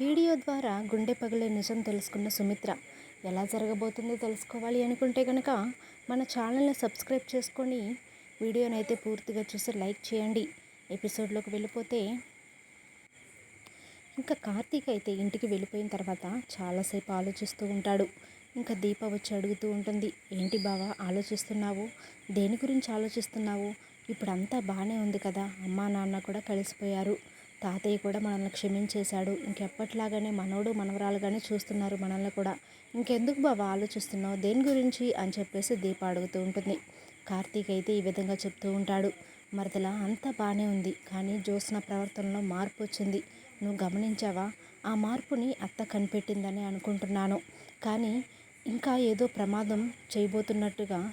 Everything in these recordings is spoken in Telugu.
వీడియో ద్వారా గుండె పగిలే నిజం తెలుసుకున్న సుమిత్ర ఎలా జరగబోతుందో తెలుసుకోవాలి అనుకుంటే కనుక మన ఛానల్ని సబ్స్క్రైబ్ చేసుకొని వీడియోని అయితే పూర్తిగా చూసి లైక్ చేయండి. ఎపిసోడ్లోకి వెళ్ళిపోతే ఇంకా కార్తీక్ అయితే ఇంటికి వెళ్ళిపోయిన తర్వాత చాలాసేపు ఆలోచిస్తూ ఉంటాడు. ఇంకా దీప వచ్చి అడుగుతూ ఉంటుంది ఏంటి బావా ఆలోచిస్తున్నావు? దేని గురించి ఆలోచిస్తున్నావు? ఇప్పుడు అంతా బాగానే ఉంది కదా అమ్మా నాన్న కూడా కలిసిపోయారు. తాతయ్య కూడా మనల్ని క్షమించేశాడు. ఇంకెప్పట్లాగానే మనోడు మనవరాలుగానే చూస్తున్నారు మనల్ని కూడా. ఇంకెందుకు బాబా ఆలోచిస్తున్నావు? దేని గురించి? అని చెప్పేసి దీప అడుగుతూ ఉంటుంది. కార్తీక్ అయితే ఈ విధంగా చెప్తూ ఉంటాడు. మరదల అంతా బాగానే ఉంది కానీ జ్యోత్స్న ప్రవర్తనలో మార్పు వచ్చింది. నువ్వు గమనించావా? ఆ మార్పుని అత్త కనిపెట్టిందని అనుకుంటున్నాను. కానీ ఇంకా ఏదో ప్రమాదం చేయబోతున్నట్టుగా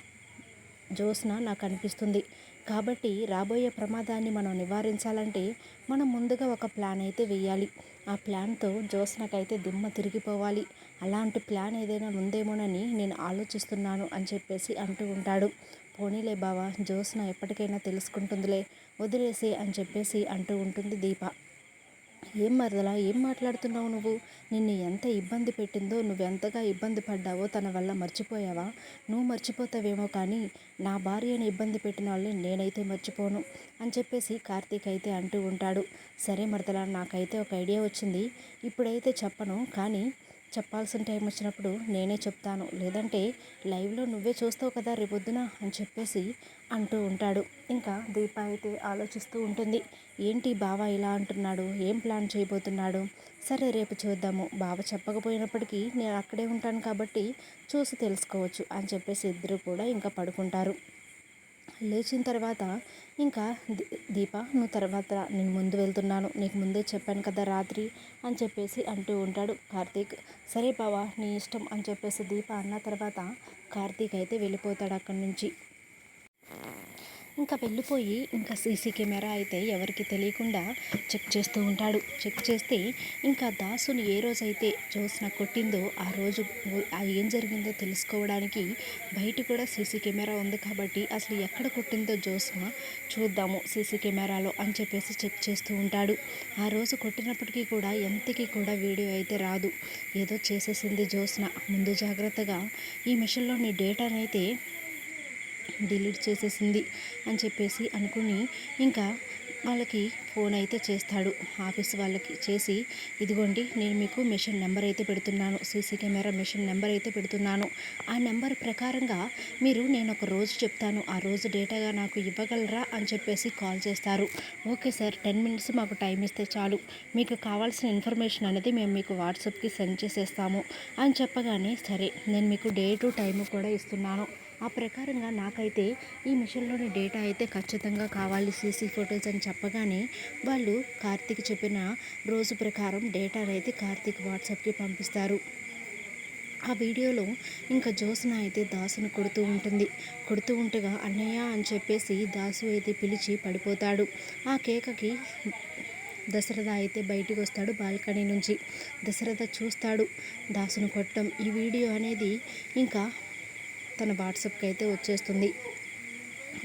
జ్యోత్స్న నాకు అనిపిస్తుంది. కాబట్టి రాబోయే ప్రమాదాన్ని మనం నివారించాలంటే మనం ముందుగా ఒక ప్లాన్ అయితే వేయాలి. ఆ ప్లాన్తో జోస్నకైతే దిమ్మ తిరిగిపోవాలి. అలాంటి ప్లాన్ ఏదైనా ఉందేమోనని నేను ఆలోచిస్తున్నాను అని చెప్పేసి అంటూ ఉంటాడు. పోనీలే బావా జోస్న ఎప్పటికైనా తెలుసుకుంటుందిలే వదిలేసి అని చెప్పేసి అంటూ ఉంటుంది దీప. ఏం మరదలా ఏం మాట్లాడుతున్నావు నువ్వు? నిన్ను ఎంత ఇబ్బంది పెట్టిందో నువ్వెంతగా ఇబ్బంది పడ్డావో తన వల్ల మర్చిపోయావా? నువ్వు మర్చిపోతావేమో కానీ నా భార్యను ఇబ్బంది పెట్టిన వాళ్ళని నేనైతే మర్చిపోను అని చెప్పేసి కార్తీక్ అయితే అంటూ ఉంటాడు. సరే మరదలా నాకైతే ఒక ఐడియా వచ్చింది. ఇప్పుడైతే చెప్పను కానీ చెప్పాల్సిన టైం వచ్చినప్పుడు నేనే చెప్తాను. లేదంటే లైవ్లో నువ్వే చూస్తావు కదా రేపొద్దున అని చెప్పేసి అంటూ ఉంటాడు. ఇంకా దీప అయితే ఆలోచిస్తూ ఉంటుంది. ఏంటి బావ ఇలా అంటున్నాడు? ఏం ప్లాన్ చేయబోతున్నాడు? సరే రేపు చూద్దాము. బావ చెప్పకపోయినప్పటికీ నేను అక్కడే ఉంటాను కాబట్టి చూసి తెలుసుకోవచ్చు అని చెప్పేసి ఇద్దరు కూడా ఇంకా పడుకుంటారు. లేచిన తర్వాత ఇంకా దీప నువ్వు తర్వాత నేను ముందు వెళ్తున్నాను. నీకు ముందే చెప్పాను కదా రాత్రి అని చెప్పేసి అంటూ ఉంటాడు కార్తీక్. సరే బావా నీ ఇష్టం అని చెప్పేసి దీప అన్న తర్వాత కార్తీక్ అయితే వెళ్ళిపోతాడు అక్కడి నుంచి. ఇంకా వెళ్ళిపోయి ఇంకా సీసీ కెమెరా అయితే ఎవరికి తెలియకుండా చెక్ చేస్తూ ఉంటాడు. చెక్ చేస్తే ఇంకా దాసుని ఏ రోజైతే జ్యోత్స్న కొట్టిందో ఆ రోజు ఏం జరిగిందో తెలుసుకోవడానికి బయట కూడా సీసీ కెమెరా ఉంది కాబట్టి అసలు ఎక్కడ కొట్టిందో జ్యోత్స్న చూద్దాము సీసీ కెమెరాలో అని చెప్పేసి చెక్ చేస్తూ ఉంటాడు. ఆ రోజు కొట్టినప్పటికీ కూడా ఎంతకి కూడా వీడియో అయితే రాదు. ఏదో చేసేసింది జ్యోత్స్న ముందు జాగ్రత్తగా ఈ మిషన్లోని డేటానైతే డిలీట్ చేసేసింది అని చెప్పేసి అనుకుని ఇంకా వాళ్ళకి ఫోన్ అయితే చేస్తాడు. ఆఫీస్ వాళ్ళకి చేసి ఇదిగోండి నేను మీకు మిషన్ నెంబర్ అయితే పెడుతున్నాను. సీసీ కెమెరా మిషన్ నెంబర్ అయితే పెడుతున్నాను. ఆ నెంబర్ ప్రకారంగా మీరు నేను ఒక రోజు చెప్తాను. ఆ రోజు డేటాగా నాకు ఇవ్వగలరా? అని చెప్పేసి కాల్ చేస్తారు. ఓకే సార్ టెన్ మినిట్స్ మాకు టైం ఇస్తే చాలు. మీకు కావాల్సిన ఇన్ఫర్మేషన్ అనేది మేము మీకు వాట్సాప్కి సెండ్ చేసేస్తాము. అని చెప్పగానే సరే నేను మీకు డే టు టైము కూడా ఇస్తున్నాను. ఆ ప్రకారంగా నాకైతే ఈ మిషన్లోని డేటా అయితే ఖచ్చితంగా కావాలి సీసీ ఫొటోస్ అని చెప్పగానే వాళ్ళు కార్తీక్ చెప్పిన రోజు ప్రకారం డేటాను అయితే కార్తీక్ వాట్సాప్కి పంపిస్తారు. ఆ వీడియోలో ఇంకా జోస్న అయితే దాసును కొడుతూ ఉంటుంది. కొడుతూ ఉంటగా అన్నయ్య అని చెప్పేసి దాసు అయితే పిలిచి పడిపోతాడు. ఆ కేకకి దశరథ అయితే బయటికి వస్తాడు బాల్కనీ నుంచి. దశరథ చూస్తాడు దాసును కొట్టడం. ఈ వీడియో అనేది ఇంకా తన వాట్సాప్కి అయితే వచ్చేస్తుంది.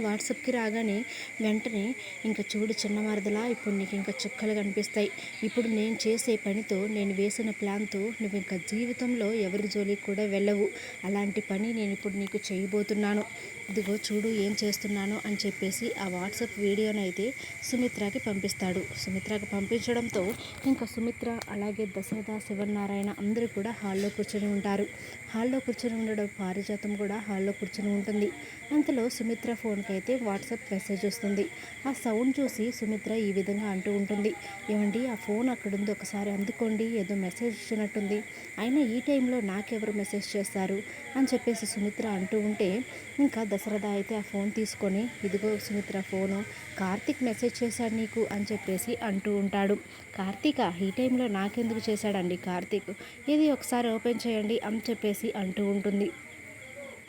వాట్సాప్కి రాగానే వెంటనే ఇంకా చూడు చిన్న మరదలా ఇప్పుడు నీకు ఇంకా చుక్కలు కనిపిస్తాయి. ఇప్పుడు నేను చేసే పనితో నేను వేసిన ప్లాన్తో నువ్వు ఇంకా జీవితంలో ఎవరి జోలికి కూడా వెళ్ళవు. అలాంటి పని నేను ఇప్పుడు నీకు చేయబోతున్నాను. ఇదిగో చూడు ఏం చేస్తున్నాను అని చెప్పేసి ఆ వాట్సాప్ వీడియోని అయితే సుమిత్రకి పంపిస్తాడు. సుమిత్రకి పంపించడంతో ఇంకా సుమిత్ర అలాగే దశరథ శివనారాయణ అందరూ కూడా హాల్లో కూర్చొని ఉంటారు. హాల్లో కూర్చొని ఉండడం పారిజాతం కూడా హాల్లో కూర్చొని ఉంటుంది. అంతలో సుమిత్ర ఫోన్ అయితే వాట్సాప్ మెసేజ్ వస్తుంది. ఆ సౌండ్ చూసి సుమిత్ర ఈ విధంగా అంటూ ఉంటుంది. ఏమండి ఆ ఫోన్ అక్కడ ఉంది ఒకసారి అందుకోండి ఏదో మెసేజ్ ఇచ్చినట్టుంది. అయినా ఈ టైంలో నాకెవరు మెసేజ్ చేస్తారు? అని చెప్పేసి సుమిత్ర అంటూ ఉంటే ఇంకా దసరథ అయితే ఆ ఫోన్ తీసుకొని ఇదిగో సుమిత్ర ఫోను కార్తీక్ మెసేజ్ చేశాడు నీకు? అని చెప్పేసి అంటూ ఉంటాడు. కార్తీక ఈ టైంలో నాకెందుకు చేశాడండి కార్తీక్? ఇది ఒకసారి ఓపెన్ చేయండి అని చెప్పేసి అంటూ ఉంటుంది.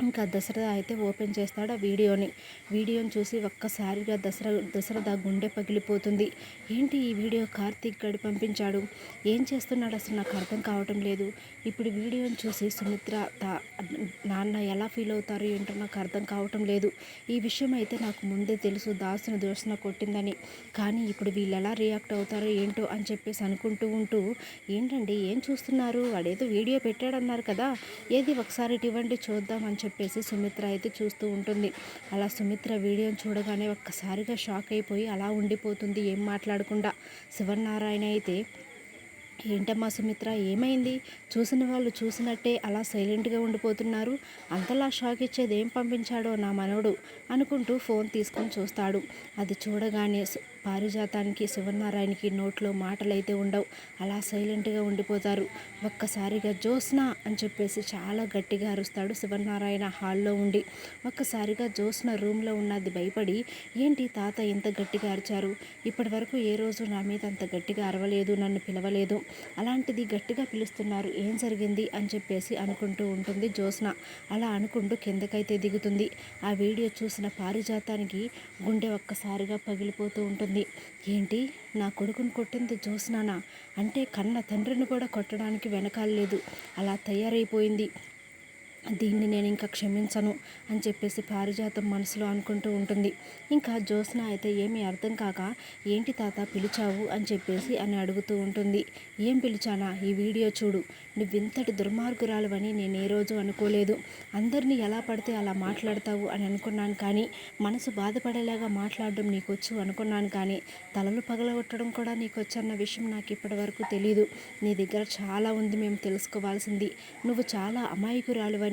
ఇంకా దసరా అయితే ఓపెన్ చేస్తాడు ఆ వీడియోని. వీడియోని చూసి ఒక్కసారిగా దసరా దసరా గుండె పగిలిపోతుంది. ఏంటి ఈ వీడియో కార్తీక్ గడి పంపించాడు? ఏం చేస్తున్నాడు అసలు? నాకు అర్థం కావటం లేదు. ఇప్పుడు వీడియోని చూసి సుమిత్ర తా నాన్న ఎలా ఫీల్ అవుతారు ఏంటో నాకు అర్థం కావటం లేదు. ఈ విషయం అయితే నాకు ముందే తెలుసు. దాసును దోషణ కొట్టిందని. కానీ ఇప్పుడు వీళ్ళు ఎలా రియాక్ట్ అవుతారో ఏంటో అని చెప్పేసి అనుకుంటూ ఉంటూ ఏంటండి ఏం చూస్తున్నారు? వాడేదో వీడియో పెట్టాడన్నారు కదా. ఏది ఒకసారి ఇటువంటి చూద్దాం అని చెప్పేసి సుమిత్ర అయితే చూస్తూ ఉంటుంది. అలా సుమిత్ర వీడియోని చూడగానే ఒక్కసారిగా షాక్ అయిపోయి అలా ఉండిపోతుంది ఏం మాట్లాడకుండా. శివనారాయణ అయితే ఏంటమ్మా సుమిత్ర ఏమైంది? చూసిన వాళ్ళు చూసినట్టే అలా సైలెంట్గా ఉండిపోతున్నారు. అంతలా షాక్ ఇచ్చేది ఏం పంపించాడో నా మనవడు అనుకుంటూ ఫోన్ తీసుకొని చూస్తాడు. అది చూడగానే పారిజాతానికి శివనారాయణకి నోట్లో మాటలైతే ఉండవు. అలా సైలెంట్గా ఉండిపోతారు. ఒక్కసారిగా జ్యోత్స్న అని చెప్పేసి చాలా గట్టిగా అరుస్తాడు శివనారాయణ హాల్లో ఉండి. ఒక్కసారిగా జ్యోత్స్న రూమ్లో ఉన్నది భయపడి ఏంటి తాత ఇంత గట్టిగా అరిచారు? ఇప్పటి వరకు ఏ రోజు నా మీద అంత గట్టిగా అరవలేదు నన్ను పిలవలేదు. అలాంటిది గట్టిగా పిలుస్తున్నారు. ఏం జరిగింది? అని చెప్పేసి అనుకుంటూ ఉంటుంది జ్యోత్స్న అలా అనుకుంటూ కిందకైతే దిగుతుంది. ఆ వీడియో చూసిన పారిజాతానికి గుండె ఒక్కసారిగా పగిలిపోతూ ఉంటుంది. ఏంటి? నా కొడుకుని కొట్టింది చూసినానా అంటే కన్న తండ్రిని కూడా కొట్టడానికి వెనకాల లేదు. అలా తయారైపోయింది. దీన్ని నేను ఇంకా క్షమించను అని చెప్పేసి పారిజాతం మనసులో అనుకుంటూ ఉంటుంది. ఇంకా జ్యోత్స్న అయితే ఏమీ అర్థం కాక ఏంటి తాత పిలిచావు? అని చెప్పేసి అని అడుగుతూ ఉంటుంది. ఏం పిలిచానా? ఈ వీడియో చూడు. నువ్వింతటి దుర్మార్గురాలువని నేను ఏ రోజు అనుకోలేదు. అందరినీ ఎలా పడితే అలా మాట్లాడతావు? అని అనుకున్నాను కానీ మనసు బాధపడేలాగా మాట్లాడడం నీకొచ్చు అనుకున్నాను కానీ తలలు పగలగొట్టడం కూడా నీకొచ్చన్న విషయం నాకు ఇప్పటి వరకు తెలీదు. నీ దగ్గర చాలా ఉంది మేము తెలుసుకోవాల్సింది. నువ్వు చాలా అమాయకురాలువని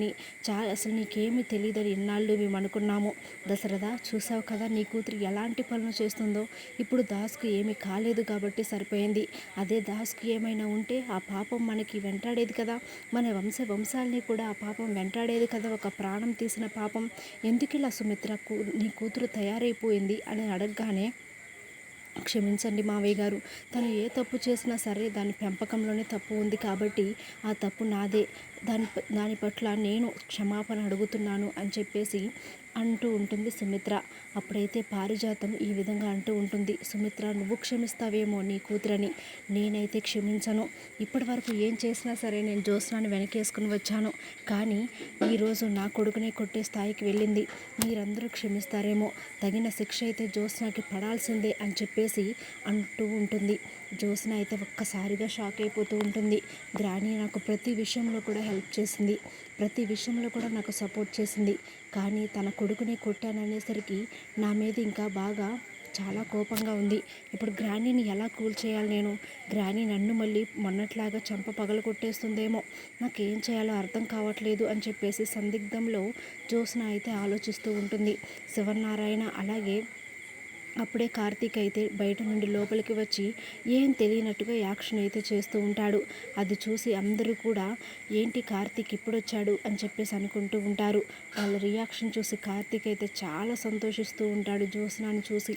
చా అసలు నీకేమీ తెలియదని ఇన్నాళ్ళు మేము అనుకున్నాము. దశరథ చూసావు కదా నీ కూతురు ఎలాంటి పనులు చేస్తుందో? ఇప్పుడు దాస్కు ఏమీ కాలేదు కాబట్టి సరిపోయింది. అదే దాస్కు ఏమైనా ఉంటే ఆ పాపం మనకి వెంటాడేది కదా. మన వంశ వంశాలని కూడా ఆ పాపం వెంటాడేది కదా. ఒక ప్రాణం తీసిన పాపం. ఎందుకిలా సుమిత్ర సుమిత్ర నీ కూతురు తయారైపోయింది అని అడగగానే క్షమించండి మావయ్య గారు. తను ఏ తప్పు చేసినా సరే దాని పెంపకంలోనే తప్పు ఉంది కాబట్టి ఆ తప్పు నాదే. దాని దాని పట్ల నేను క్షమాపణ అడుగుతున్నాను అని చెప్పేసి అంటూ ఉంటుంది సుమిత్ర. అప్పుడైతే పారిజాతం ఈ విధంగా అంటూ ఉంటుంది. సుమిత్ర నువ్వు క్షమిస్తావేమో నీ కూతురని. నేనైతే క్షమించను. ఇప్పటి వరకు ఏం చేసినా సరే నేను జ్యోత్స్నాన్ని వెనకేసుకుని వచ్చాను. కానీ ఈరోజు నా కొడుకునే కొట్టే స్థాయికి వెళ్ళింది. మీరందరూ క్షమిస్తారేమో. తగిన శిక్ష అయితే జ్యోత్స్నాకి పడాల్సిందే అని చెప్పేసి అంటూ ఉంటుంది. జ్యోత్స్న అయితే ఒక్కసారిగా షాక్ అయిపోతూ ఉంటుంది. గ్రాని నాకు ప్రతి విషయంలో కూడా హెల్ప్ చేసింది. ప్రతి విషయంలో కూడా నాకు సపోర్ట్ చేసింది. కానీ తన కొడుకుని కొట్టాననేసరికి నా మీద ఇంకా బాగా చాలా కోపంగా ఉంది. ఇప్పుడు గ్రానీని ఎలా కూల్ చేయాలి నేను? గ్రానీ నన్ను మళ్ళీ మొన్నట్లాగా చంప పగల కొట్టేస్తుందేమో. నాకేం చేయాలో అర్థం కావట్లేదు అని చెప్పేసి సందిగ్ధంలో జ్యోత్స్న అయితే ఆలోచిస్తూ ఉంటుంది. శివనారాయణ అలాగే అప్పుడే కార్తీక్ అయితే బయట నుండి లోపలికి వచ్చి ఏం తెలియనట్టుగా యాక్షన్ అయితే చేస్తూ ఉంటాడు. అది చూసి అందరూ కూడా ఏంటి కార్తీక్ ఇప్పుడు వచ్చాడు అని చెప్పేసి అనుకుంటూ ఉంటారు. వాళ్ళ రియాక్షన్ చూసి కార్తీక్ అయితే చాలా సంతోషిస్తూ ఉంటాడు జ్యోత్స్నాన్ని చూసి.